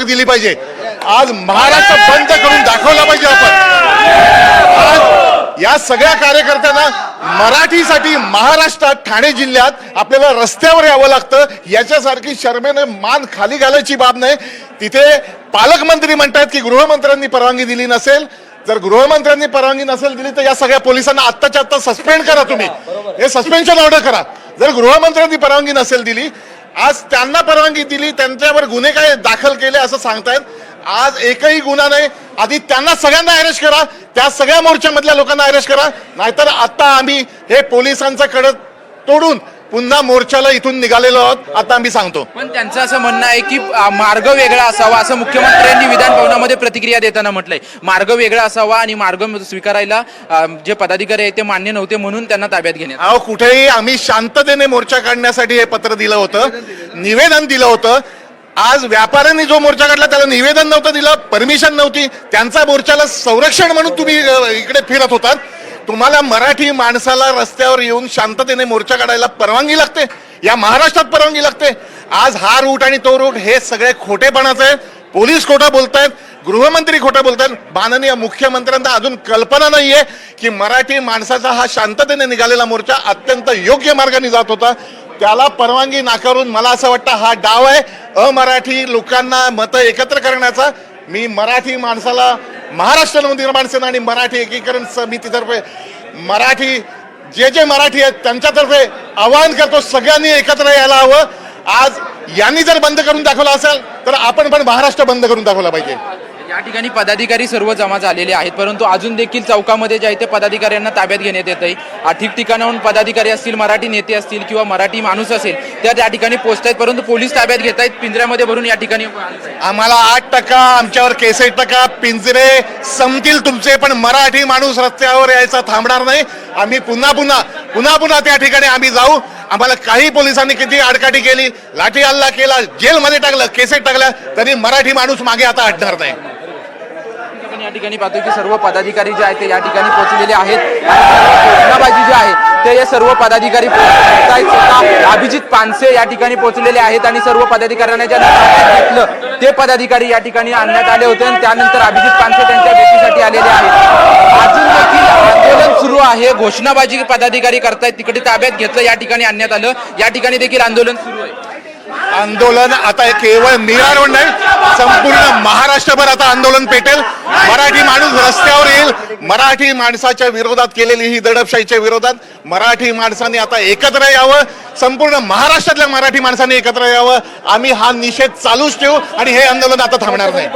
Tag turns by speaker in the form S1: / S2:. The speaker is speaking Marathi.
S1: हाक दिली पाहिजे. आज महाराष्ट्र बंद करून दाखवला पाहिजे आपण. आज या सगळ्या कार्यकर्त्यांना मराठीसाठी महाराष्ट्रात ठाणे जिल्ह्यात आपल्याला रस्त्यावर यावं लागतं. याच्यासारखी शर्मेने मान खाली घालायची बाब नाही. तिथे पालकमंत्री म्हणतात की गृहमंत्र्यांनी परवानगी दिली नसेल. जर गृहमंत्र्यांनी परवानगी नसेल दिली तर या सगळ्या पोलिसांना आत्ताच्या आत्ता सस्पेंड करा तुम्ही. हे सस्पेन्शन ऑर्डर करा. जर गृहमंत्र्यांनी परवानगी नसेल दिली आज त्यांना परवानगी दिली त्यांच्यावर गुन्हे काय दाखल केले असं सांगतायत. आज एकही गुन्हा नाही. आधी त्यांना सगळ्यांना अरेस्ट करा. त्या सगळ्या मोर्चामधल्या लोकांना अरेस्ट करा. नाहीतर आता आम्ही हे पोलिसांचं कडक तोडून पुन्हा मोर्चाला इथून निघालेलो आहोत. आता आम्ही सांगतो.
S2: पण त्यांचं असं म्हणणं आहे की मार्ग वेगळा असावा असं मुख्यमंत्र्यांनी विधान भवनामध्ये प्रतिक्रिया देताना म्हटलंय. मार्ग वेगळा असावा आणि मार्ग स्वीकारायला जे पदाधिकारी आहेत ते मान्य नव्हते म्हणून त्यांना ताब्यात घेण्यात
S1: अहो कुठेही आम्ही शांततेने मोर्चा काढण्यासाठी हे पत्र दिलं होतं. निवेदन दिलं होतं. आज व्यापाऱ्यांनी जो मोर्चा काढला त्याला निवेदन नव्हतं दिलं परमिशन नव्हती. त्यांचा मोर्चाला संरक्षण म्हणून तुम्ही इकडे फिरत होतात. तुम्हाला मराठी माणसाला रस्त्यावर येऊन शांततेने मोर्चा काढायला परवानगी लागते? या महाराष्ट्रात परवानगी लागते? आज हा रूट आणि तो रूट हे सगळे खोटेपणाचं आहे पोलीस खोटा बोलतायत गृहमंत्री खोटा बोलतायत. माननीय मुख्यमंत्र्यांना अजून कल्पना नाहीये की मराठी माणसाचा हा शांततेने निघालेला मोर्चा अत्यंत योग्य मार्गाने जात होता. त्याला परवानगी नाकारून मला असं वाटतं हा डाव आहे. अमराठी लोकांना मतं एकत्र करण्याचा. मी मराठी माणसाला महाराष्ट्र नवनिर्माण सेना आणि मराठी एकीकरण समितीतर्फे मराठी जे जे मराठी आहेत त्यांच्यातर्फे आवाहन करतो सगळ्यांनी एकत्र यायला हवं. आज यांनी जर बंद करून दाखवलं असेल तर आपण पण महाराष्ट्र बंद करून दाखवला पाहिजे.
S2: या ठिकाणी पदाधिकारी सर्व जमा झालेले आहेत परंतु अजून देखील चौकामध्ये जे आहे ते पदाधिकाऱ्यांना ताब्यात घेण्यात येत आहे. ठिकठिकाणाहून पदाधिकारी असतील मराठी नेते असतील किंवा मराठी माणूस असेल त्या त्या ठिकाणी पोहोचत आहेत परंतु पोलीस ताब्यात घेत आहेत पिंजऱ्यामध्ये भरून या ठिकाणी
S1: आम्हाला आठ टक्का आमच्यावर केसेट टक्का पिंजरे संपतील तुमचे पण मराठी माणूस रस्त्यावर यायचा थांबणार नाही. आम्ही पुन्हा पुन्हा पुन्हा पुन्हा त्या ठिकाणी आम्ही जाऊ. आम्हाला काही पोलिसांनी किती आडकाठी केली लाठी हल्ला केला जेलमध्ये टाकलं केसेट टाकल्या तरी मराठी माणूस मागे आता हटणार नाही.
S2: ठिकाणी पाहतो की सर्व पदाधिकारी जे आहेत ते या ठिकाणी पोहोचलेले आहेत. घोषणाबाजी जी आहे ते हे सर्व पदाधिकारी अभिजित पानसे या ठिकाणी पोहोचलेले आहेत आणि सर्व पदाधिकाऱ्यांना ज्या घेतलं ते पदाधिकारी या ठिकाणी आणण्यात आले होते आणि त्यानंतर अभिजित पानसे त्यांच्या भेटीसाठी आलेले आहेत. अजून देखील आंदोलन सुरू आहे. घोषणाबाजी पदाधिकारी करतायत. तिकडे ताब्यात घेतलं या ठिकाणी आणण्यात आलं. या ठिकाणी देखील आंदोलन सुरू आहे.
S1: आंदोलन आता केवळ मिरारोड नाही संपूर्ण महाराष्ट्रभर आता आंदोलन पेटेल. मराठी माणूस रस्त्यावर येईल. मराठी माणसाच्या विरोधात केलेली ही दडपशाहीच्या विरोधात मराठी माणसाने आता एकत्र यावं. संपूर्ण महाराष्ट्रातल्या मराठी माणसाने एकत्र यावं. आम्ही हा निषेध चालूच ठेवू आणि हे आंदोलन आता थांबणार नाही.